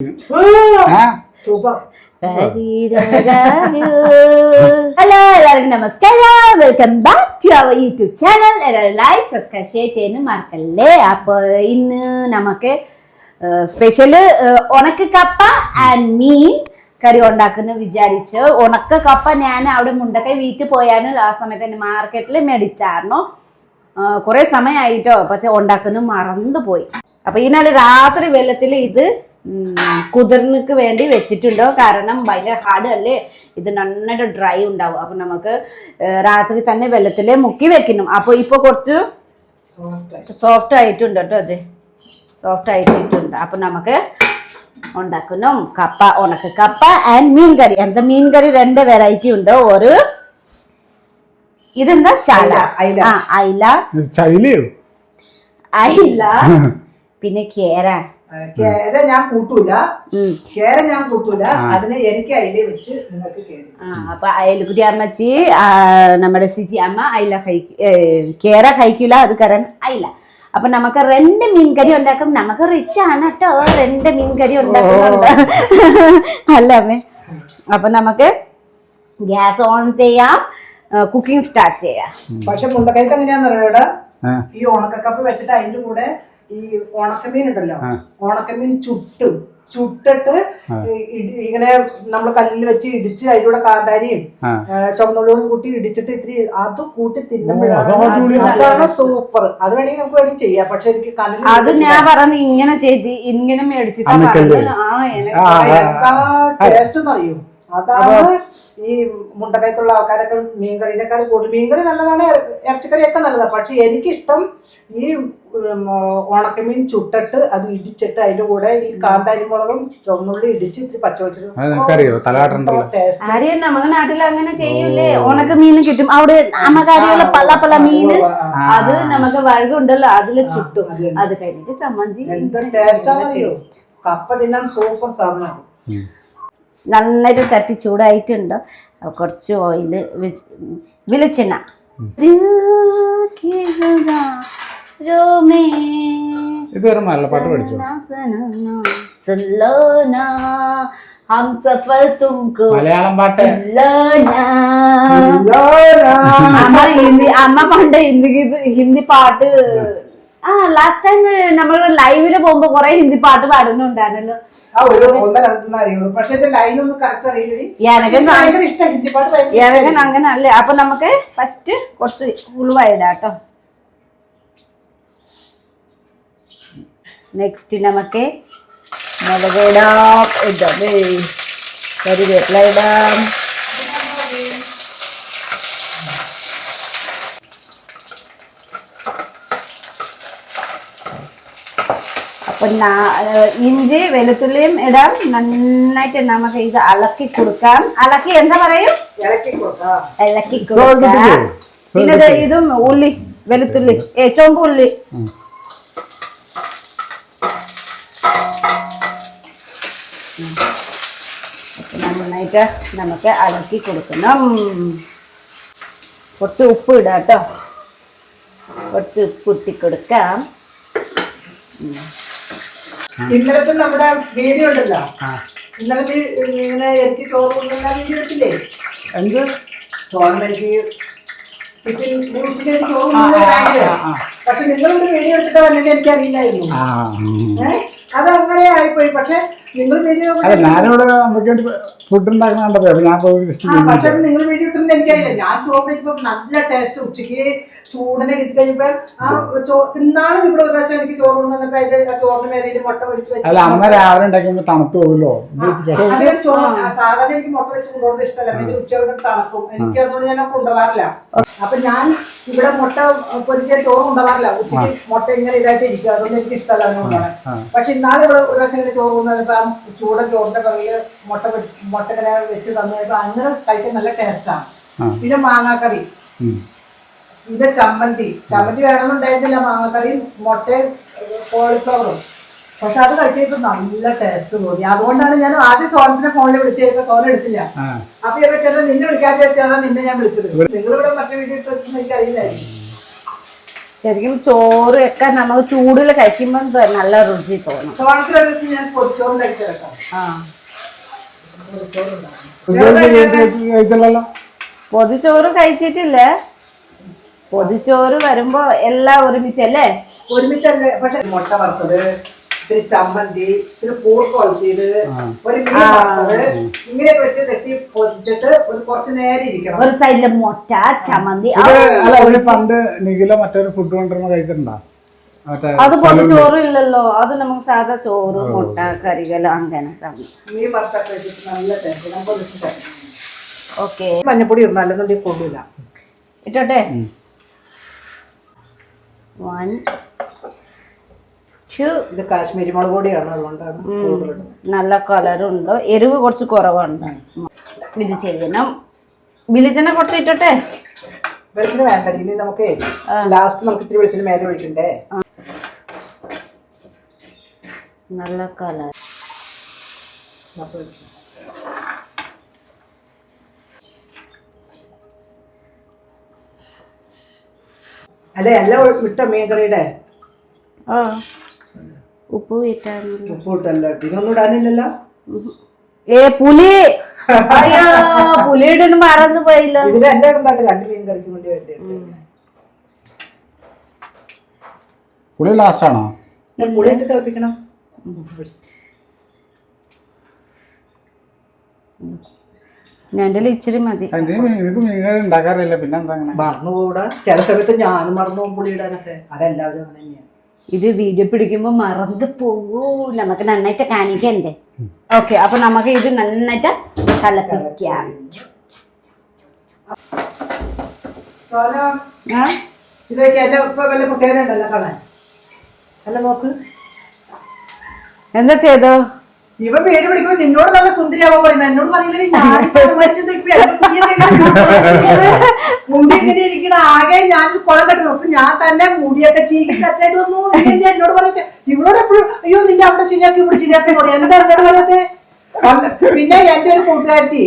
Hello എല്ലാവർക്കും നമസ്കാരം. Welcome back to our YouTube channel എല്ലാവരും ലൈക്ക് സബ്സ്ക്രൈബ് ഷെയർ ചെയ്യാനും മറക്കല്ലേ? അപ്പോൾ ഇന്ന് നമുക്ക് സ്പെഷ്യൽ ഉണക്ക കപ്പ ആൻഡ് മീൻ കറി ഉണ്ടാക്കുന്ന വിചാരിച്ചു. ഉണക്ക കപ്പ ഞാൻ അവിടെ മുണ്ടക്കൈ വീട്ടിൽ പോയാണ് ആ സമയത്ത് തന്നെ മാർക്കറ്റിൽ മേടിച്ചായിരുന്നു. കുറെ സമയമായിട്ടോ. പക്ഷെ ഉണ്ടാക്കുന്നു മറന്നു പോയി അപ്പൊ ഇതിനാല് രാത്രി വെള്ളത്തിൽ ഇത് കുതിർന്നിക്ക് വേണ്ടി വെച്ചിട്ടുണ്ടോ? കാരണം ഭയങ്കര ഹാർഡ് അല്ലേ? ഇത് നന്നായിട്ട് ഡ്രൈ ഉണ്ടാവും. അപ്പൊ നമുക്ക് രാത്രി തന്നെ വെള്ളത്തിൽ മുക്കി വെക്കണം അപ്പൊ ഇപ്പൊ കുറച്ച് സോഫ്റ്റ് ആയിട്ടുണ്ട് കേട്ടോ അത് സോഫ്റ്റ് ആയിട്ടുണ്ട്. അപ്പൊ നമുക്ക് ഉണ്ടാക്കുന്നു. കപ്പ ഉണക്ക കപ്പ ആൻഡ് മീൻ കറി എന്താ മീൻ കറി രണ്ട് വെറൈറ്റി ഉണ്ട്. ഒരു ഇതെന്താ? ചാല. അയില, അയില. ആ അയില. അയില. പിന്നെ കേര. കേര ഞാൻ കൂട്ടൂല. കേര ഞാൻ കൂട്ടൂല. അതിനെ എനിക്ക് വെച്ച് നിങ്ങൾക്ക് കേറി. ആ അപ്പൊ അയൽകുതി അമ്മച്ചി നമ്മുടെ സിജി അമ്മ അയില കഴിക്കും കേര കഴിക്കില്ല അത് കാരണം അയില. അപ്പൊ നമുക്ക് രണ്ട് മീൻകറി ഉണ്ടാക്കും. നമുക്ക് റിച്ച് ആണ് കേട്ടോ രണ്ട് മീൻകറി ഉണ്ടാക്കുന്നുണ്ട് അല്ല അമ്മേ? അപ്പൊ നമുക്ക് ഗ്യാസ് ഓൺ ചെയ്യാം. കുക്കിംഗ് സ്റ്റാർട്ട് ചെയ്യാം. പക്ഷെ അറിയാടാ ആ. ഈ ഉണക്കക്കപ്പ് വെച്ചിട്ട് അതിന്റെ കൂടെ ഈ ഉണക്കമീൻ ഉണ്ടല്ലോ. ഉണക്കമീൻ ചുട്ടും ചുട്ടിട്ട് ഇങ്ങനെ നമ്മൾ കല്ലിൽ വെച്ച് ഇടിച്ച് അതിലൂടെ കാന്താരിയും. ചുമന്നുള്ളിയോടും കൂട്ടി ഇടിച്ചിട്ട് ഇത്തിരി അത് കൂട്ടി തിന്നുമ്പോഴാണ് അതാണ് സൂപ്പർ അത് വേണമെങ്കിൽ നമുക്ക് വേണമെങ്കിൽ ചെയ്യാം പക്ഷെ എനിക്ക് കല്ലിൽ അത് ഞാൻ പറഞ്ഞു ഇങ്ങനെ ചെയ്ത് ഇങ്ങനെ മേടിച്ചിട്ട്. ആ ടേസ്റ്റ് എന്നറിയോ അതാണ് ഈ മുണ്ടക്കയത്തുള്ള ആൾക്കാരൊക്കെ മീൻകറിനേക്കാൾ കൂടുതൽ മീൻകറി നല്ലതാണ് ഇറച്ചിക്കറിയൊക്കെ നല്ലതാണ് പക്ഷെ എനിക്കിഷ്ടം ഈ ഉണക്കമീൻ ചുട്ടിട്ട് അത് ഇടിച്ചിട്ട് അതിന്റെ കൂടെ ഈ കാന്താരി മുളകും ചുവന്നുള്ളി ഇടിച്ച് ഇത്തിരി പച്ചവെച്ചിട്ട് നമ്മുടെ നാട്ടിൽ അങ്ങനെ ചെയ്യൂലേ? ഉണക്കമീൻ കിട്ടും. അവിടെ അമ്മക്കാരികളെ പള്ള പള്ള മീന് അത് നമുക്ക് വഴുകുണ്ടല്ലോ അതിൽ ചുട്ടും. അത് കഴിഞ്ഞിട്ട് ചമ്മന്തി എന്ത് ടേസ്റ്റ് കപ്പ തിന്നാൻ സൂപ്പർ സാധനമാണ്. നന്നായിട്ട് ചട്ടി ചൂടായിട്ടുണ്ട്. കുറച്ച് ഓയിൽ വെളിച്ചെണ്ണ. പഠിച്ചു? തുംകോ മലയാളം പാട്ട്. അമ്മ ഹിന്ദി അമ്മ പണ്ട് ഹിന്ദി ഹിന്ദി പാട്ട് ആ ലാസ്റ്റ് ടൈം നമ്മൾ ലൈവിൽ പോകുമ്പോ കൊറേ ഹിന്ദി പാട്ട് പാടുന്നുണ്ടായിരുന്നല്ലോ. ഏവകൻ അങ്ങനെ അല്ലേ അപ്പൊ നമുക്ക് ഫസ്റ്റ് കുറച്ച് ഉളുവായിടാട്ടോ. നെക്സ്റ്റ് നമുക്ക് മുളകിടാം ഇടാം. കറിവേപ്പില ഇടാം. അപ്പൊ നാ- ഏഹ് ഇഞ്ചി വെളുത്തുള്ളിയും ഇടാം നന്നായിട്ട് നമുക്ക് ഇത് അലക്കി കൊടുക്കാം. അലക്കി എന്താ പറയും? ഇളക്കി കൊടുക്കാം. ഇളക്കി Salt കൊടുക്കാം ഇട്ടില്ലേ? പിന്നെ ദേ ഇതും ഉള്ളി വെളുത്തുള്ളി ഏ ചുവമ്പ് ഉള്ളി. അപ്പൊ നന്നായിട്ട് നമുക്ക് അലക്കി കൊടുക്കണം. കുറച്ച് ഉപ്പ് ഇടാം കേട്ടോ. കുറച്ച് ഉപ്പ് ഇട്ടി കൊടുക്കാം. ഇന്നലത്തെ നമ്മുടെ വീഡിയോ ഉണ്ടല്ലോ. ഇന്നലത്തെ ഇങ്ങനെ എനിക്ക് ചോറ് കൊണ്ടുള്ള വീഡിയോ ഇട്ടില്ലേ എന്ത്? ചോറിന് എനിക്ക് ടിഫിൻ ഉച്ചയ്ക്ക് എനിക്ക് ചോറ് കൊണ്ടുവന്ന കാര്യം. പക്ഷെ നിങ്ങളൊരു വീഡിയോ എടുത്തിട്ട് വന്നത് എനിക്ക് അറിയില്ലായിരുന്നു ആ ഏഹ് അത് അങ്ങനെ ആയിപ്പോയി. പക്ഷെ നിങ്ങൾ വീഡിയോ ഞാനിവിടെ ഫുഡ് ഉണ്ടാക്കുന്ന കണ്ടപ്പോ ഞാൻ പോയി പക്ഷെ നിങ്ങൾ ഇട്ടുന്നത് എനിക്കറിയില്ല. ഞാൻ ചോറ് കഴിക്കുമ്പോൾ നല്ല ടേസ്റ്റ് ഉച്ചയ്ക്ക് ചൂടിനെ കിട്ടി കഴിയുമ്പോ ആ ചോ ഇന്നാളും ഇവിടെ ഒരു പ്രാവശ്യം എനിക്ക് ചോറ് കൊണ്ടുവന്നപ്പോ അതിന്റെ ആ ചോറിന് മേലയിൽ മുട്ട പൊരിച്ച് വെച്ച് അല്ല അമ്മ രാവിലെ ഉണ്ടാക്കുമ്പോ തണുത്തു പോകുമല്ലോ അങ്ങനെ ചോറ് ആ, സാധാരണ എനിക്ക് മുട്ട വെച്ച് കൊണ്ടുപോകുന്നത് ഇഷ്ടമല്ല. പക്ഷെ ഉച്ചയോടെ തണുക്കും. എനിക്ക് അതുകൊണ്ട് ഞാൻ കൊണ്ടുപോകാറില്ല. അപ്പൊ ഞാൻ ഇവിടെ മുട്ട പൊരിക്കാൻ ചോറ് കൊണ്ടുപോകാറില്ല. ഉച്ചയ്ക്ക് മുട്ട ഇങ്ങനെ ഇതായിട്ട് ഇരിക്കും. അതൊന്നും എനിക്ക് ഇഷ്ടമല്ല അതുകൊണ്ടാണ് പക്ഷെ ഇന്നാളെ ഇവിടെ ഒരു പ്രാവശ്യം ഇങ്ങനെ ചോറ് കൊണ്ടുവന്നപ്പോ ആ ചൂടൻ ചോറിന്റെ കറിയിൽ മുട്ട മുട്ട ഇങ്ങനെ വെച്ച് തന്നു അങ്ങനെ കഴിക്കാൻ നല്ല ടേസ്റ്റാണ്. പിന്നെ മാങ്ങാക്കറി. പിന്നെ ചമ്മന്തി. ചമ്മന്തി വേണമെന്നുണ്ടായിരുന്നില്ല മാങ്ങാക്കറിയും മുട്ടയും കോളിഫ്ലവറും പക്ഷെ അത് കഴിച്ചപ്പോ നല്ല ടേസ്റ്റ് തോന്നി. അതുകൊണ്ടാണ് ഞാൻ ആദ്യം സോനത്തിനെ ഫോണിൽ വിളിച്ചപ്പോ സോന എടുത്തില്ല. അപ്പൊ ഞാൻ ചേട്ടൻ നിന്നെ വിളിക്കാത്ത ചേട്ടാ നിന്നെ ഞാൻ വിളിച്ചത്? നിങ്ങളിവിടെ മറ്റേ വീട്ടിൽ എനിക്കറിയില്ലായിരുന്നു എനിക്ക് അറിയില്ലായിരുന്നു ശരിക്കും ചോറ് ഒക്കെ നമുക്ക് ചൂടിൽ കഴിക്കുമ്പോൾ നല്ല രുചി തോന്നും. ചോറ് ഞാൻ പൊതിച്ചോറും കഴിച്ചിട്ടില്ലേ? പൊതിച്ചോറ് വരുമ്പോ എല്ലാം ഒരുമിച്ചല്ലേ? ഒരുമിച്ചല്ലേ പക്ഷെ മുട്ട വറുത്തത് ഇത്തിരി ചമ്മന്തി ഇത്തിരി പൂർ കൊളത്തിയത് ഒരു മീൻ വറുത്തത് ഇങ്ങനെ വെച്ച് കെട്ടി പൊതിച്ചിട്ട് ഒരു കുറച്ച് നേരം ഇരിക്കണം. ഒരു സൈഡിൽ മുട്ട ചമ്മന്തി അല്ല ഒരു പണ്ട് നിഖില മറ്റൊരു ഫുഡ് കൊണ്ടുവരുമ്പോ കഴിച്ചിട്ടുണ്ടോ? അത് പൊതു ചോറ് ഇല്ലല്ലോ. അത് നമുക്ക് സാധാ ചോറ് മുട്ട കറികൾ അങ്ങനെ മീൻ വറുത്തൊക്കെ നല്ല ഓക്കെ. മഞ്ഞപ്പൊടി ഇടണം അല്ലെന്നുണ്ടെങ്കിൽ കൊള്ളില്ല ഇട്ടോട്ടെ? വൺ ഇത് കാശ്മീരി മുളക് പൊടിയാണ് അതുകൊണ്ടാണ്. നല്ല കളറുണ്ട് എരിവ് കുറച്ച് കുറവാണ്. ഇത് ചെയ്യണം. വെളിച്ചെണ്ണ കുറച്ച് ഇട്ടോട്ടെ? വെളിച്ചെണ്ണ വേണ്ടടി ഇനി നമുക്ക് ലാസ്റ്റ് നമുക്ക് ഇത്തിരി വെളിച്ചെണ്ണ മേലെ ഒഴിക്കണ്ടേ? നല്ല കളർ അല്ലെ? എല്ലാം ഒഴി- വിട്ട മീൻ കറിയുടെ? ആ. ഉപ്പ് ഇട്ടായിരുന്നു. ഉപ്പ് ഇട്ടല്ലോ. ഇതൊന്നും ഇടാനില്ലല്ലോ? ഏ പുലി. അയ്യോ പുലിയുടെ മറന്നു പോയില്ല. ഇതിന് എല്ലാം ഇടണ്ടാട്ട് രണ്ട് മീൻ കറിക്ക് വേണ്ടി വേണ്ടി പുളി ലാസ്റ്റ് ആണോ? പുളി ഇട്ട് തിളപ്പിക്കണം. ഞാൻ ഇച്ചിരി മതി ഇത് ഇത് മീൻ ഉണ്ടാക്കാറില്ല. പിന്നെ അങ്ങനെ? മറന്നു പോകൂടാ ചില സമയത്ത് ഞാനും മറന്നു പോകും പുളി ഇടാനൊക്കെ. അതെല്ലാവരും അങ്ങനെ തന്നെയാണ് ഇത് വീഡിയോ പിടിക്കുമ്പോ മറന്നു പോകൂ നമുക്ക് നന്നായിട്ട് കാണിക്കണ്ടേ? ഓക്കെ അപ്പൊ നമുക്ക് ഇത് നന്നായിട്ട് കലപ്പിക്കാം. എന്താ ചെയ്തോ? ഇവ പേര് പിടിക്കുമ്പോ നിന്നോട് നല്ല സുന്ദരിയാവാൻ പറയുന്നത് എന്നോട് പറയില്ലേ മുടി ഇരിക്കണ ആകെ ഞാൻ കൊല കെട്ടുന്നു. അപ്പൊ ഞാൻ തന്നെ മുടിയൊക്കെ ചീകി സെറ്റായിട്ട് വന്നു എന്നോട് പറയട്ടെ. ഇവളോട് എപ്പോഴും അയ്യോ നിന്റെ അവിടെ ശരിയാക്കി ഇവിടെ ശരിയാക്കി പറയാൻ പണ്ട് പിന്നെ എന്റെ ഒരു കൂട്ടുകാരി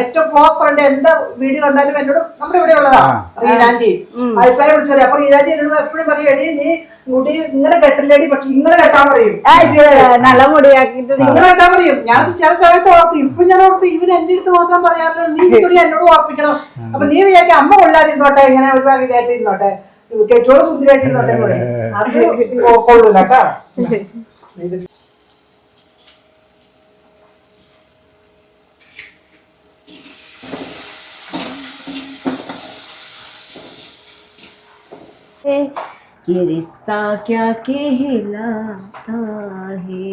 ഏറ്റവും ക്ലോസ് ഫ്രണ്ട് എന്താ വീഡിയോ കണ്ടാലും എന്നോട് നമ്മുടെ ഇവിടെ ഉള്ളതാണ് റീനാന്റി അഭിപ്രായം വിളിച്ചത് അപ്പൊ റീനാന്റി എന്നോട് എപ്പോഴും പറയും എടി നീ മുടി ഇങ്ങനെ കെട്ടില്ലേടി പക്ഷെ ഇങ്ങനെ കെട്ടാൻ പറയും. നല്ല മുടിയാക്കിട്ട് നിങ്ങളെ കെട്ടാൻ പറയും. ഞാൻ ചില സമയത്ത് ഓർക്കും. ഇപ്പൊ ഞാൻ ഓർത്തു ഇവന് എന്റെ അടുത്ത് മാത്രം പറയാറില്ല. നീ തുണി എന്നോട് ഓർപ്പിക്കണം. അപ്പൊ നീ വിചാരിക്കും അമ്മ കൊള്ളാതിരുന്നോട്ടെ ഇങ്ങനെ ഒരു ഇതായിട്ട് ഇരുന്നോട്ടെ കെട്ടോട് സുന്ദരിയായിട്ട് ഇരുന്നോട്ടെ. അത് കൊള്ളൂല കേട്ടോ. ഇത് ये रिश्ता क्या कहलाता है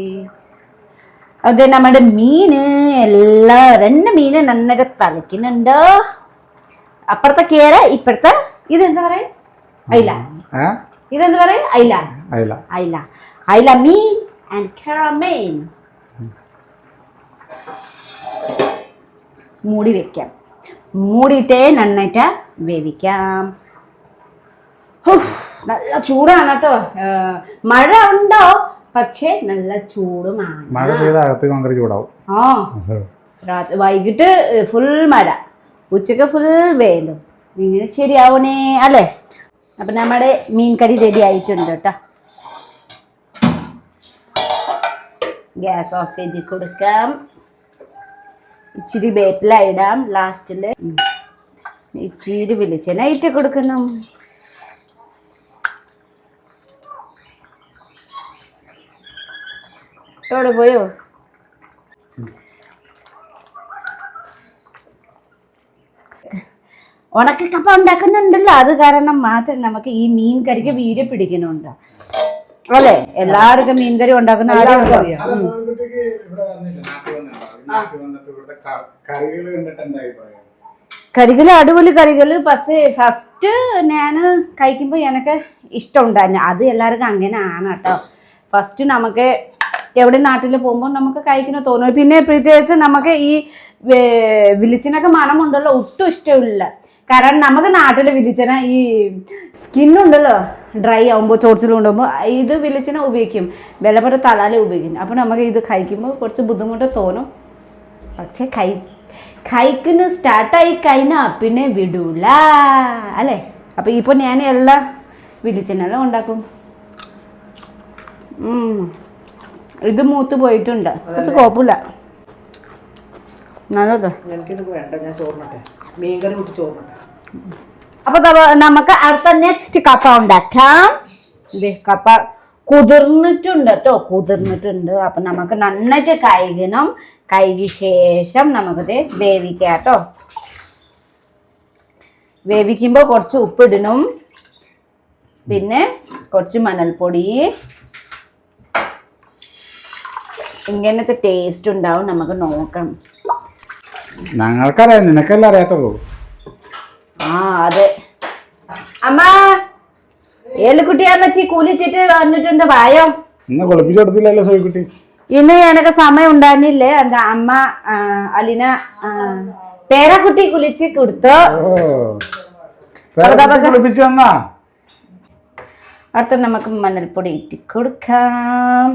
അതെ നമ്മുടെ മീന് എല്ലാ രണ്ട് മീന് നന്നായിട്ട് തളിക്കുന്നുണ്ട് അപ്പുറത്തെ കേര ഇപ്പുറത്തെ ഇതെന്താ പറയാ അയില ഏ ഇതെന്താ പറയാ അയില അതില്ല അയില അയില മീൻ ആൻഡ് കേര മീൻ മൂടി വെക്കാം മൂടിയിട്ടേ നന്നായിട്ട് വേവിക്കാം ഹുഫ്, നല്ല ചൂടാണ് കേട്ടോ. മഴ ഉണ്ടോ? പക്ഷേ നല്ല ചൂടുമാണ്. മഴ പെയ്ത അകത്ത് ഭയങ്കര ചൂടാവും. ആ. രാത്രി വൈകിട്ട് ഫുൾ മഴ. ഉച്ചയ്ക്ക് ഫുൾ വെയിലും. ഇങ്ങനെ ശരിയാവണേ അല്ലേ? അപ്പൊ നമ്മുടെ മീൻ കറി റെഡി ആയിട്ടുണ്ട് കേട്ടോ. ഗ്യാസ് ഓഫ് ചെയ്ത് കൊടുക്കാം. ഇച്ചിരി വേപ്പില ഇടാം ലാസ്റ്റിൽ. ഇച്ചിരി വിളിച്ചെന്നെ ഇട്ട് കൊടുക്കണം. എവിടെ പോയോ? ഉണക്കക്കപ്പ ഉണ്ടാക്കുന്നുണ്ടല്ലോ അത് കാരണം മാത്രം നമുക്ക് ഈ മീൻ കറിക്ക് വീഡിയോ പിടിക്കുന്നുണ്ട്. അല്ലെ? എല്ലാവർക്കും മീൻ കറി ഉണ്ടാക്കുന്ന എല്ലാവർക്കും ആരും അറിയാം. ഇവിടെ വന്നില്ല. നാട്ടിൽ വന്നിട്ടുണ്ടോ നാട്ടിൽ വന്നിട്ട് ഇവിടുത്തെ കറികൾ അടിപൊളി കറികൾ പക്ഷേ ഫസ്റ്റ് ഞാൻ കഴിക്കുമ്പോൾ എനിക്ക് ഇഷ്ടമുണ്ടായിരുന്നു അത് എല്ലാവർക്കും അങ്ങനെ ആണ് കേട്ടോ. ഫസ്റ്റ് നമുക്ക് എവിടെ നാട്ടിൽ പോകുമ്പോൾ നമുക്ക് കഴിക്കുന്ന തോന്നും പിന്നെ പ്രത്യേകിച്ച് നമുക്ക് ഈ വിളിച്ചിനൊക്കെ മണം മണമുണ്ടല്ലോ ഒട്ടും ഇഷ്ടമില്ല. കാരണം നമുക്ക് നാട്ടിൽ വിളിച്ചന ഈ സ്കിന്നുണ്ടല്ലോ ഡ്രൈ ആകുമ്പോൾ ചോർച്ചിൽ കൊണ്ടുപോകുമ്പോൾ ഇത് വിളിച്ചിനെ ഉപയോഗിക്കും. വിലപ്പെട്ട തലാല ഉപയോഗിക്കും. അപ്പോൾ നമുക്ക് ഇത് കഴിക്കുമ്പോൾ കുറച്ച് ബുദ്ധിമുട്ട് തോന്നും. പക്ഷേ കൈ കഴിക്കുന്ന സ്റ്റാർട്ടായി കഴിഞ്ഞാൽ പിന്നെ വിടൂല. അല്ലേ? അപ്പം ഇപ്പോൾ ഞാൻ എല്ലാം വിളിച്ചനെല്ലാം ഉണ്ടാക്കും. ഇത് മൂത്ത് പോയിട്ടുണ്ട്. കുറച്ച് കുഴപ്പമില്ല. നല്ലത്. അപ്പൊ നമുക്ക് അടുത്ത നെക്സ്റ്റ് കപ്പ ഉണ്ടാക്കാം. കപ്പ കുതിർന്നിട്ടുണ്ട് കേട്ടോ കുതിർന്നിട്ടുണ്ട്. അപ്പൊ നമുക്ക് നന്നായിട്ട് കഴുകണം. കഴുകി ശേഷം നമുക്കിത് വേവിക്കാം കേട്ടോ വേവിക്കുമ്പോൾ കുറച്ച് ഉപ്പിടണം. പിന്നെ കുറച്ച് മണൽപ്പൊടി ഇങ്ങനത്തെ ടേസ്റ്റ് ഉണ്ടാവും നമുക്ക് നോക്കണം. ഞങ്ങൾക്കറിയാം നിനക്കല്ല അറിയാത്തുള്ളൂ. ആ അതെ. അമ്മ അമ്മച്ചി കുലിച്ചിട്ട് വന്നിട്ടുണ്ട് വായോ ഇന്ന് കുളിപ്പിച്ചു കൊടുത്തില്ലല്ലോ സോയിക്കുട്ടി. ഇന്ന് എനക്ക് സമയം ഉണ്ടായിരുന്നില്ലേ? എന്താ അമ്മ അലിന പേരക്കുട്ടി കുലിച്ച് കൊടുത്തു? അടുത്ത നമുക്ക് മണൽപ്പൊടി ഇറ്റി കൊടുക്കാം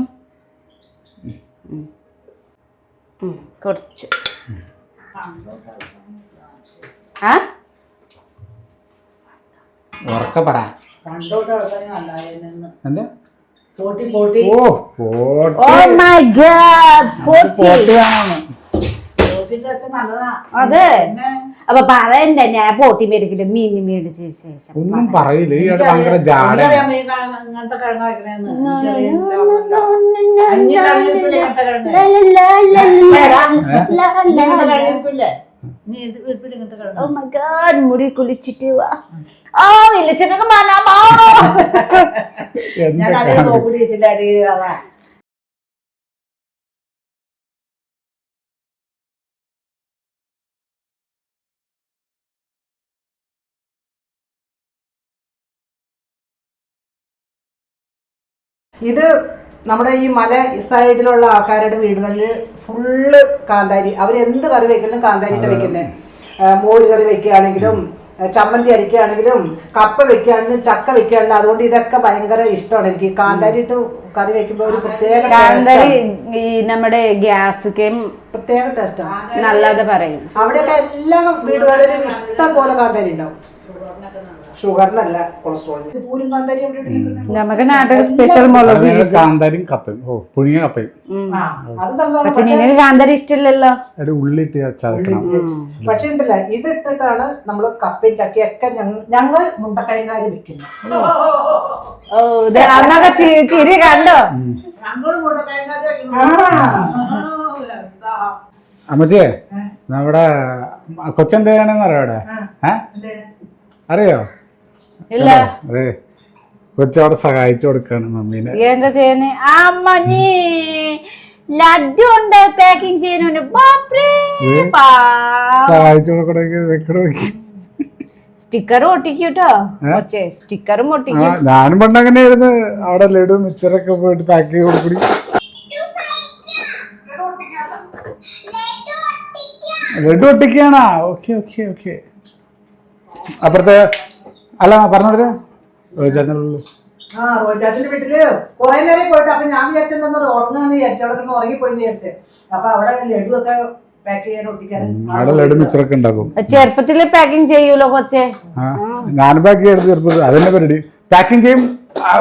കുറച്ച്. ആ? ഉറക്ക പറ. എന്താ? ഓ പോട്ടെ. ഓ മൈ ഗോഡ് പോട്ടിന്റെ അതെ. അപ്പൊ പറയണ്ട ഞാൻ പോട്ടി മേടിക്കില്ല മീൻ മേടിച്ച ശേഷം ഒന്നും പറയില്ല ഈ ഭയങ്കര ജാട എനിക്കറിയാം മീൻ കാണാൻ ഇങ്ങനത്തെ കിഴങ്ങ് വെക്കണേന്ന് എനിക്കറിയാം എന്താണെന്നല്ല. അന്യ കിഴങ്ങിരിപ്പില്ലേ ഇങ്ങനത്തെ കിഴങ്ങ്? ഇങ്ങനത്തെ കിഴങ്ങിരിപ്പില്ലേ? നീ ഇത് ഇരിപ്പില്ലേ ഇങ്ങനത്തെ കിഴങ്ങ്? Oh മുടി കുളിച്ചിട്ട് വാ. ആ വിളിച്ചനൊക്കെ മനാമോ ഞാൻ അതേ സോപ്പ് തേച്ചില്ല അടിയിൽ അതാ. ഇത് നമ്മുടെ ഈ മല സൈഡിലുള്ള ആൾക്കാരുടെ വീടുകളിൽ ഫുള്ള് കാന്താരി. അവരെന്ത് കറി വെക്കലും കാന്താരിയിട്ട് വെക്കുന്നത് മോര് കറി വെക്കുകയാണെങ്കിലും ചമ്മന്തി അരിക്കുകയാണെങ്കിലും കപ്പ വെക്കുകയാണെങ്കിലും ചക്ക വെക്കുകയാണെങ്കിലും അതുകൊണ്ട് ഇതൊക്കെ ഭയങ്കര ഇഷ്ടമാണ്. എനിക്ക് കാന്താരി ഇട്ട് കറി വെക്കുമ്പോൾ ഒരു പ്രത്യേക കാന്താരി ഈ നമ്മുടെ ഗ്യാസ് പ്രത്യേക ടേസ്റ്റാണ് നല്ലത് പറയും. അവിടെയൊക്കെ എല്ലാ വീടുകളിലും ഇഷ്ടം പോലെ കാന്താരി ഉണ്ടാവും. ഷുഗറിനല്ല കൊളസ്ട്രോളിന്. പൂരും കാന്താരി എവിടെ ഇട്ടിരിക്കുന്നത്? നമുക്ക് നാട്ടിൽ സ്പെഷ്യൽ മുളക് കാന്താരിയും കപ്പയും. ഓ പുഴുങ്ങിയ കപ്പയും. ആ, അത് നല്ലതാണ്. പക്ഷെ നിനക്ക് കാന്താരി ഇഷ്ടമില്ലല്ലോ അവിടെ ഉള്ളിട്ട് ചതക്കണം. പക്ഷെ ഉണ്ടല്ല ഇത് ഇട്ടിട്ടാണ് നമ്മൾ കപ്പയും ചക്കയൊക്കെ ഞങ്ങ- ഞങ്ങൾ മുണ്ടക്കൈകാര് വെക്കുന്നത്. ഓ ഇത് അന്നൊക്കെ ചി- ചിരി കണ്ടോ? അമ്മച്ചേ നമ്മുടെ കൊച്ചെന്തേരാണെന്ന് അറിയോ അവിടെ? ഏ? അറിയോ? ഇല്ല. അതെ. കൊച്ചവിടെ സഹായിച്ചു കൊടുക്കാണ് മമ്മീനെ. എന്താ ചെയ്യുന്നേ? ആ മഞ്ഞി. ലഡു ഉണ്ട് പാക്കിംഗ് ചെയ്യുന്നുണ്ട് സഹായിച്ചു കൊടുക്കണമെങ്കിൽ വെക്കണമെങ്കിൽ സ്റ്റിക്കർ ഒട്ടിക്കൂട്ടോ കൊച്ചേ സ്റ്റിക്കറും ഒട്ടിക്കും. ഞാനും പണ്ട് അങ്ങനെയായിരുന്നു അവിടെ ലഡു മിച്ചറൊക്കെ പോയിട്ട് പാക്ക് ചെയ്ത് കൊടുക്കും ലഡു ഒട്ടിക്കാണാ? Okay okay okay. അപ്പുറത്തെ അല്ല ആ റോജാച്ചിന്റെ വീട്ടിൽ കുറെ നേരം പോയിട്ട് അപ്പൊ ഞാൻ വിചാരിച്ചെന്താ ഉറങ്ങാന്ന് വിചാരിച്ചു. അവിടെ കിടന്ന് ഉറങ്ങിപ്പോയി വിചാരിച്ചു. അപ്പൊ അവിടെ ലഡു ഒക്കെ പാക്ക് ചെയ്യാൻ ഒട്ടിക്കാൻ. അവിടെ ലഡു മിച്ചറൊക്കെ ഉണ്ടാക്കും. ചെറുപ്പത്തിൽ പാക്കിംഗ് ചെയ്യൂലോ കൊച്ചേ? ഞാൻ ഞാനും പാക്ക് ചെയ്ത് ചെറുപ്പത്തിൽ അതന്നെ പരിപാടി. പാക്കിങ് ചെയ്യും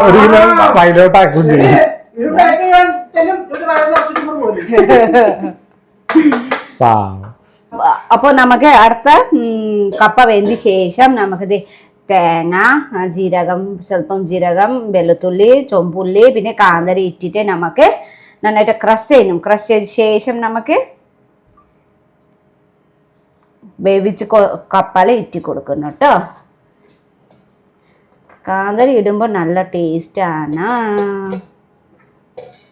ഒരു കിലോ വയലോട്ട് ആക്കുകയും ചെയ്യും. ഇത് പാക്ക് ചെയ്യാൻ ചെല്ലും ഇവിടെ വയറ് നിറച്ചിട്ട് പോരും. പാവം. അപ്പൊ നമുക്ക് അടുത്ത കപ്പ വേണ്ടി ശേഷം നമുക്കിത് തേങ്ങ ആ, ജീരകം സ്വല്പം ജീരകം വെളുത്തുള്ളി ചൊമ്പുള്ളി പിന്നെ കാന്തരി ഇട്ടിട്ട് നമുക്ക് നന്നായിട്ട് ക്രഷ് ചെയ്യണം. ക്രഷ് ചെയ്ത ശേഷം നമുക്ക് വേവിച്ച് കപ്പല ഇറ്റി കൊടുക്കണം കേട്ടോ. കാന്തരി ഇടുമ്പോൾ നല്ല ടേസ്റ്റാണ്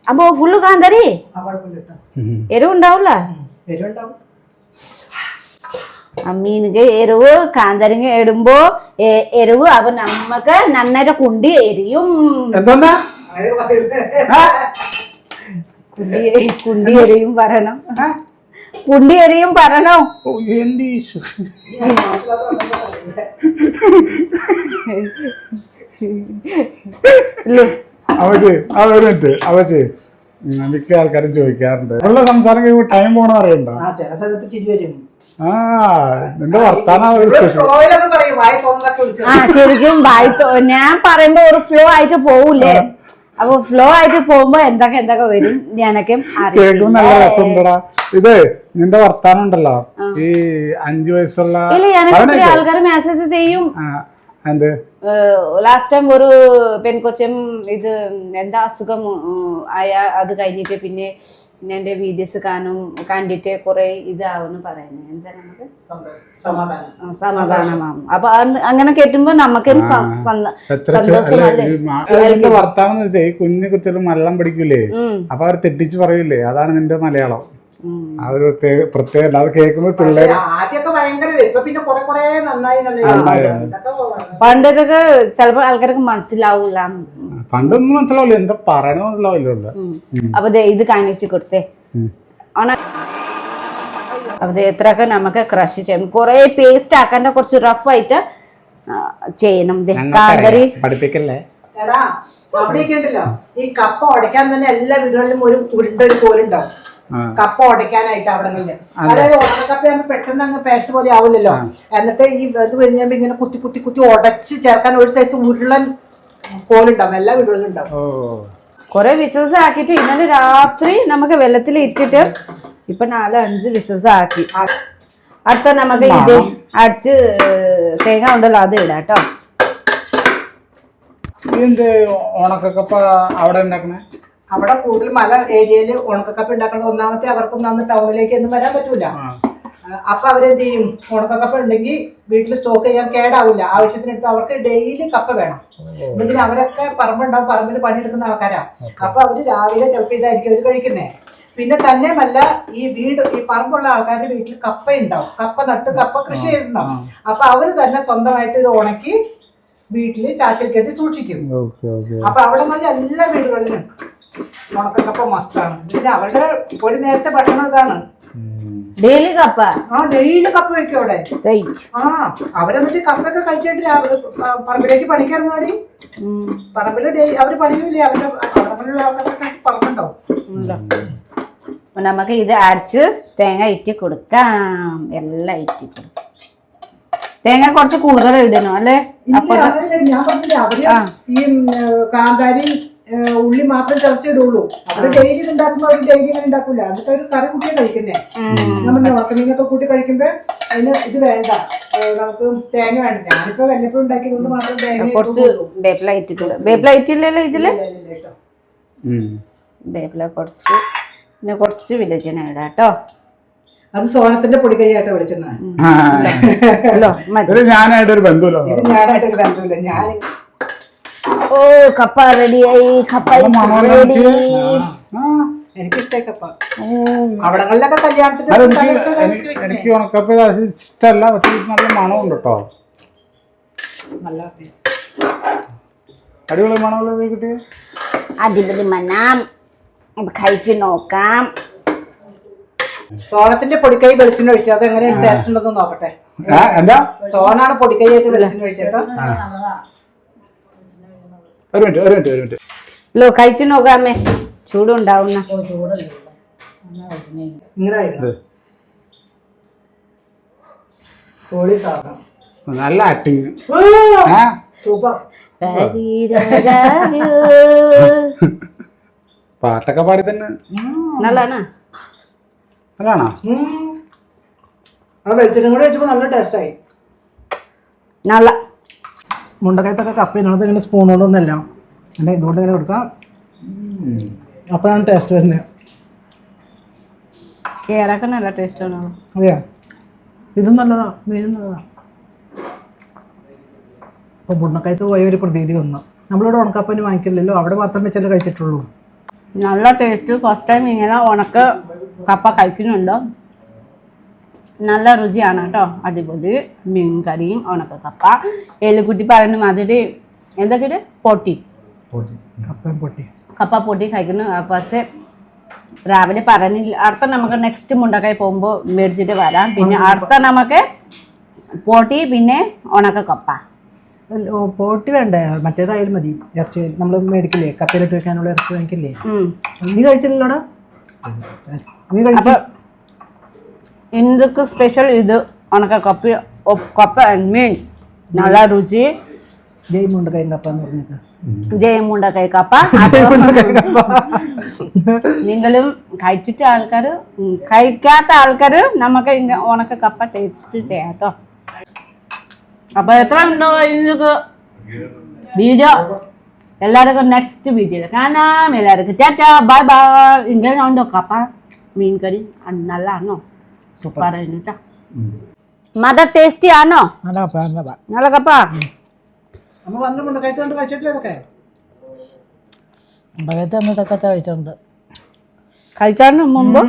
അപ്പോൾ ഫുള്ള് കാന്തരി? എരിവുണ്ടാവില്ല വരുണ്ടാവും മീനിಗೆ എരിവ് കാന്തരങ്ങ ഇടുമ്പോ എരിവ് അപ്പൊ നമ്മക്ക് നന്നായിട്ട് കുണ്ടി എരിയും. എന്തോന്നാ? കുണ്ടി കുണ്ടി എരിയും പറയണം. കുണ്ടി എരിയും പറയണം. ഓ എന്ത് ഇഷ്യൂ മിക്ക ആൾക്കാരും ചോദിക്കാറുണ്ട്. ഉള്ള സംസാരം ടൈം പോണ അറിയണ്ട. ആ ചില ചിരി വരും. ആ നിന്റെ വർത്താനം ആ ശരിക്കും വായി തോ- ഞാൻ പറയുമ്പോ ഒരു ഫ്ലോ ആയിട്ട് പോവൂലേ? അപ്പൊ ഫ്ലോ ആയിട്ട് പോകുമ്പോ എന്തൊക്കെ എന്തൊക്കെ വരും? ഞാനൊക്കെ കേൾക്കും നല്ല രസമുണ്ടടാ. ഇത് നിന്റെ വർത്താനം ഉണ്ടല്ലോ. ഈ അഞ്ചു വയസ്സുള്ള ഇല്ല ഞാനൊക്കെ ആൾക്കാർ മെസ്സേജ് ചെയ്യും. ആ, എന്ത് ലാസ്റ്റ് ടൈം ഒരു പെൺകൊച്ചം ഇത് എന്താ അസുഖം ആയ അത് കഴിഞ്ഞിട്ട് പിന്നെ എന്റെ വീഡിയോസ് കാണും കണ്ടിട്ട് കുറെ ഇതാവുന്നു പറയുന്നത് എന്താ നമുക്ക്? സമാധാനമാവും അപ്പൊ അങ്ങനെ കേട്ടുമ്പോ നമുക്ക് വർത്താനം കുഞ്ഞു കുത്തിലും മലയാളം പഠിക്കൂലേ? അപ്പൊ അവർ തെറ്റിച്ച് പറയൂലേ? അതാണ് നിന്റെ മലയാളം. ആ ഒരു പ്രത്യേക പ്രത്യേക അത് കേൾക്കുമ്പോ പിള്ളേർ ആദ്യമൊക്കെ ഭയങ്കര ഇത്. ഇപ്പൊ പിന്നെ കുറെ കുറെ നന്നായി പണ്ടൊക്കെ ചിലപ്പോ ആൾക്കാർക്ക് മനസ്സിലാവൂല. പണ്ടൊന്നും മനസ്സിലാവില്ല. എന്താ പറയണ മനസ്സിലാവില്ല അപ്പൊ ദേ ഇത് കാണിച്ചു കൊടുത്തേ. അപ്പൊ ദേ എത്രയൊക്കെ നമുക്ക് ക്രഷ് ചെയ്യണം. കുറെ പേസ്റ്റ് ആക്കാണ്ട് കുറച്ച് റഫ് ആയിട്ട് ചെയ്യണം. ദേ കാന്തരി. പഠിപ്പിക്കല്ലേ? എടാ അവിടെയൊക്കെ ഉണ്ടല്ലോ. ഈ കപ്പ ഉടയ്ക്കാൻ തന്നെ എല്ലാ വീടുകളിലും ഒരു ഉരുണ്ട ഒരു കോലുണ്ടാവും. കപ്പ ഉടയ്ക്കാനായിട്ട് അവിടങ്ങളിൽ അതായത് ഉടക്കപ്പ ആകുമ്പോൾ പെട്ടെന്ന് അങ്ങ് പേസ്റ്റ് പോലെ ആവില്ലല്ലോ എന്നിട്ട് ഈ ഇത് കഴിഞ്ഞാൽ ഇങ്ങനെ കുത്തി കുത്തി കുത്തി ഉടച്ച് ചേർക്കാൻ ഒരു സൈസ് ഉരുളൻ കോലുണ്ടാവും. എല്ലാ വീടുകളിലും ഉണ്ടാവും. കുറെ വിസിൽസ് ആക്കിയിട്ട് ഇന്നലെ രാത്രി നമുക്ക് വെള്ളത്തിൽ ഇട്ടിട്ട് ഇപ്പൊ നാല് അഞ്ച് വിസിൽസ് ആക്കി. അടുത്ത നമുക്ക് ഇത് അടിച്ച് തേങ്ങ ഉണ്ടല്ലോ അത് ഇടാം കേട്ടോ. എന്ത് ഉണക്കക്കപ്പ അവിടെ ഉണ്ടാക്കണേ? അവിടെ കൂടുതൽ മല ഏരിയയിൽ ഉണക്കക്കപ്പ ഉണ്ടാക്കേണ്ട ഒന്നാമത്തെ അവർക്കൊന്നും അന്ന് ടൗണിലേക്ക് ഒന്നും വരാൻ പറ്റൂല. അപ്പൊ അവരെന്ത് ചെയ്യും ഉണക്കക്കപ്പ ഉണ്ടെങ്കിൽ വീട്ടിൽ സ്റ്റോക്ക് ചെയ്യാൻ കേടാവില്ല. ആവശ്യത്തിനെടുത്ത് അവർക്ക് ഡെയിലി കപ്പ വേണം. എന്നുവെച്ചാൽ അവരൊക്കെ പറമ്പുണ്ടാവും. പറമ്പിൽ പണിയെടുക്കുന്ന ആൾക്കാരാ. അപ്പൊ അവർ രാവിലെ ചിലപ്പോൾ ഇതായിരിക്കും അവർ കഴിക്കുന്നേ. പിന്നെ തന്നെയുമല്ല ഈ വീട് ഈ പറമ്പുള്ള ആൾക്കാരുടെ വീട്ടിൽ കപ്പ ഉണ്ടാവും കപ്പ നട്ട് കപ്പ കൃഷി ചെയ്തിട്ടുണ്ടാവും അപ്പൊ അവർ തന്നെ സ്വന്തമായിട്ട് ഇത് ഉണക്കി വീട്ടിൽ ചാട്ടിൽ കെട്ടി സൂക്ഷിക്കും. അപ്പൊ അവിടെ നല്ല എല്ലാ വീടുകളിലും ഉണക്കക്കപ്പ മസ്റ്റാണ്. പിന്നെ അവരുടെ ഒരു നേരത്തെ ഭക്ഷണം ഇതാണ്. ഡെയിലി കപ്പ? ആ ഡെയിലി കപ്പ വെക്കും അവിടെ. ആ അവരെന്നിട്ട് കപ്പൊക്കെ കഴിച്ചിട്ട് പറമ്പിലേക്ക് പണിക്കിറങ്ങാടി. പറമ്പിൽ അവർ പണിയൂലേ അവരുടെ പറമ്പിലുള്ള ആൾക്കാർക്ക് പറമ്പുണ്ടാവും ഉണ്ടോ? നമുക്ക് ഇത് അടിച്ച് തേങ്ങ ഇറ്റി കൊടുക്കാം. എല്ലാം ഇറ്റി കൊടുക്കാം. തേങ്ങ കുറച്ച് കൂടുതൽ ഇടണം അല്ലേ? അവർ ഈ കാന്താരി ഉള്ളി മാത്രം ചതച്ചിടുള്ളൂ. അവർ ഡെയിലി ഇത് ഉണ്ടാക്കുമ്പോ അവർ ഡെയിലി ഇങ്ങനെ ഉണ്ടാക്കൂല. എന്നിട്ട് ഒരു കറി കൂട്ടിയ കഴിക്കുന്നേ. നമ്മൾ വസമീനൊക്കെ കൂട്ടി കഴിക്കുമ്പോ അതിന് ഇത് വേണ്ട. നമുക്ക് തേങ്ങ വേണ്ട. ഞാനിപ്പോ വല്ലപ്പോഴും ഉണ്ടാക്കിയതുകൊണ്ട് മാത്രം തേങ്ങ കുറച്ച് വേപ്പില ഇട്ടിട്ടുണ്ട്. വേപ്പില ഇട്ടില്ലല്ലോ ഇതിൽ? വേപ്പില കുറച്ച്. പിന്നെ കുറച്ച് വിലച്ചെണ്ണ ഇടാം കേട്ടോ. അത് സോനത്തിന്റെ പൊടി കൈയായിട്ട് വിളിച്ചെണ്ണ ഞാനായിട്ടൊരു ബന്ധുല്ലോ ഞാനായിട്ടൊരു ബന്ധുല്ല ഒരു ബന്ധമില്ല ഞാൻ ഓ കപ്പ റെഡിയായി കപ്പ റെഡി എനിക്കിഷ്ടേക്കപ്പ അവിടങ്ങളിലൊക്കെ കല്യാണത്തിന് എനിക്ക് ഉണക്കപ്പ ഇഷ്ടമല്ല പക്ഷേ നല്ല മണമുണ്ട് കേട്ടോ നല്ല അടിപൊളി മണമല്ലേ കിട്ടി അടിപൊളി മണം. കഴിച്ച് നോക്കാം. സോനത്തിന്റെ പൊടിക്കൈ വെളിച്ചെണ്ണ ഒഴിച്ചു? അത് എങ്ങനെയാണ് ടേസ്റ്റ് ഉണ്ടെന്ന് നോക്കട്ടെ. എന്താ? സോനാണ് പൊടിക്കൈയായിട്ട് വെളിച്ചെണ്ണ ഒഴിച്ചേട്ടോ. ഒരു മിനിറ്റ് ഒരു മിനിറ്റ് ഒരു മിനിറ്റ്. ലോ കഴിച്ചു നോക്കാമേ ചൂടുണ്ടാവുന്ന. നല്ല ആക്ടിങ് പാട്ടൊക്കെ പാടി തന്നെ. നല്ലാണ് നല്ലതാണോ? ആ വെളിച്ചെണ്ണ കൂടെ വെച്ചപ്പോ നല്ല ടേസ്റ്റായി നല്ല മുണ്ടക്കയത്തൊക്കെ കപ്പ ഇതിനകത്ത് ഇങ്ങനെ സ്പൂൺ കൊണ്ടൊന്നല്ല അല്ലെ? ഇതുകൊണ്ട് ഇങ്ങനെ കൊടുക്കാം. അപ്പോഴാണ് ടേസ്റ്റ് വരുന്നത്. കേരൊക്കെ നല്ല ടേസ്റ്റ് ആണ്. അതെയോ? ഇതും നല്ലതാ. മീനും നല്ലതാ. അപ്പോൾ മുണ്ടക്കയത്ത് പോയ ഒരു പ്രതീതി വന്നു. നമ്മളിവിടെ ഉണക്കപ്പന് വാങ്ങിക്കില്ലല്ലോ. അവിടെ മാത്രം വെച്ചല്ലേ കഴിച്ചിട്ടുള്ളൂ. നല്ല ടേസ്റ്റ് ഫസ്റ്റ് ടൈം ഇങ്ങനെ ഉണക്ക കപ്പ കഴിക്കുന്നുണ്ട്? നല്ല രുചിയാണ് കേട്ടോ. അടിപൊളി. മീൻ കറിയും ഉണക്ക കപ്പ എല്ലുകുട്ടി പറയുന്ന മാതിരി എന്തൊക്കെ പൊട്ടി. പൊട്ടി. കപ്പ പൊട്ടി കഴിക്കുന്നു. പക്ഷേ രാവിലെ പറഞ്ഞില്ല. അടുത്ത നമുക്ക് നെക്സ്റ്റ് മുണ്ടക്കായി പോകുമ്പോൾ മേടിച്ചിട്ട് വരാം. പിന്നെ അടുത്ത നമുക്ക് പൊട്ടി പിന്നെ ഉണക്ക കപ്പ ഓ, പോട്ടി വേണ്ട? മറ്റേതായാലും മതി. ഇറച്ചി നമ്മൾ മേടിക്കില്ലേ? കപ്പയിലിട്ട് വെക്കാനുള്ള ഇറച്ചി വാങ്ങിക്കില്ലേ. നീ കഴിച്ചില്ലല്ലോടാ? നീ കഴിക്കും. അപ്പൊ ஸ்பெஷல் സ്പെഷ്യൽ உனக்கு கப்பி കപ്പ ആൻഡ് മീൻ. നല്ല രുചി. ജയ്മുണ്ട് കൈ കപ്പ എന്ന് പറഞ്ഞിട്ട്. ജയമുണ്ട കൈ കപ്പ നിങ്ങളും കഴിച്ചിട്ട് ആൾക്കാര് ഉം, കഴിക്കാത്ത ആൾക്കാര് നമുക്ക് ഉണക്ക കപ്പ ടേസ്റ്റ് ചെയ്യാം കേട്ടോ അപ്പൊ എത്ര ഉണ്ടോ ഇതിനൊക്കെ വീഡിയോ? എല്ലാവർക്കും നെക്സ്റ്റ് വീഡിയോയിൽ കാണാം. എല്ലാവർക്കും ടാറ്റാ ബൈ ബൈ. ഇങ്ങനെ ഉണ്ടോ കപ്പ? മീൻ കറി? നല്ലാണോ പറയുന്നു മത ടേസ്റ്റി ആണോ? അതാ കപ്പ അതാ കപ്പ. നല്ല കപ്പ അമ്മ വന്നിട്ടുണ്ട് കഴിച്ചോണ്ട് കഴിച്ചിട്ടില്ല ഇതൊക്കെ? ഭഗത്ത് എന്നിട്ടൊക്കെ കഴിച്ചിട്ടുണ്ട് കഴിച്ചാണ് മുമ്പ്?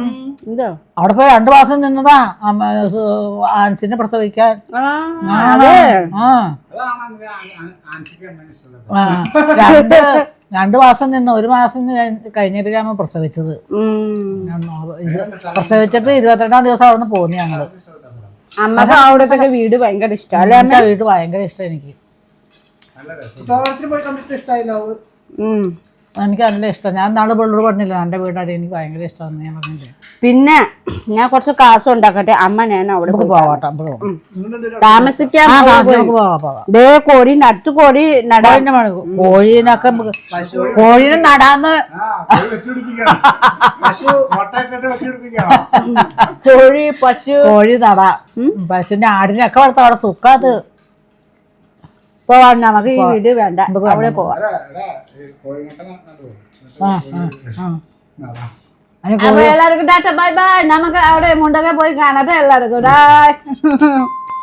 എന്തോ? അവിടെ പോയി രണ്ടു മാസം നിന്നതാ. ആൻസിനെ പ്രസവിക്കാൻ. രണ്ട് രണ്ടു മാസം നിന്ന് ഒരു മാസം കഴിഞ്ഞ കഴിഞ്ഞിട്ടാണ് പ്രസവിച്ചത്. പ്രസവിച്ചിട്ട് ഇരുപത്തിരണ്ടാം ദിവസം അവിടെ നിന്ന് പോന്നു ഞങ്ങൾ. അമ്മയ്ക്ക് വീട് ഭയങ്കര ഇഷ്ടം അമ്മ? വീട് ഭയങ്കര ഇഷ്ടം എനിക്ക്. ഇഷ്ടമായില്ല ഉം. എനിക്ക് നല്ല ഇഷ്ടം. ഞാൻ നാളെ പിള്ളേർ പറഞ്ഞില്ല എന്റെ വീടാടി എനിക്ക് ഭയങ്കര ഇഷ്ടമാണെന്ന് ഞാൻ പറഞ്ഞില്ലേ? പിന്നെ ഞാൻ കുറച്ച് കാശ് ഉണ്ടാക്കട്ടെ. അമ്മ ഞാൻ അവിടെ പോയി പോവാട്ടോ താമസിക്കാൻ ദേ കോഴി നട്ടു കോഴി നടാൻ. കോഴീനൊക്കെ കോഴീനെ നടാന്ന് കോഴി പശു കോഴി നടാ. പശുവിന്റെ ആടിനൊക്കെ വളർത്താം. അവിടെ സുഖാത് പോവാൻ നമുക്ക് ഈ വീട് വേണ്ട. അവിടെ പോവാം. അപ്പൊ എല്ലാവർക്കും ടാറ്റ ബൈ ബൈ. നമുക്ക് അവിടെ മുണ്ടൊക്കെ പോയി കാണട്ടെ എല്ലാവർക്കും. ബൈ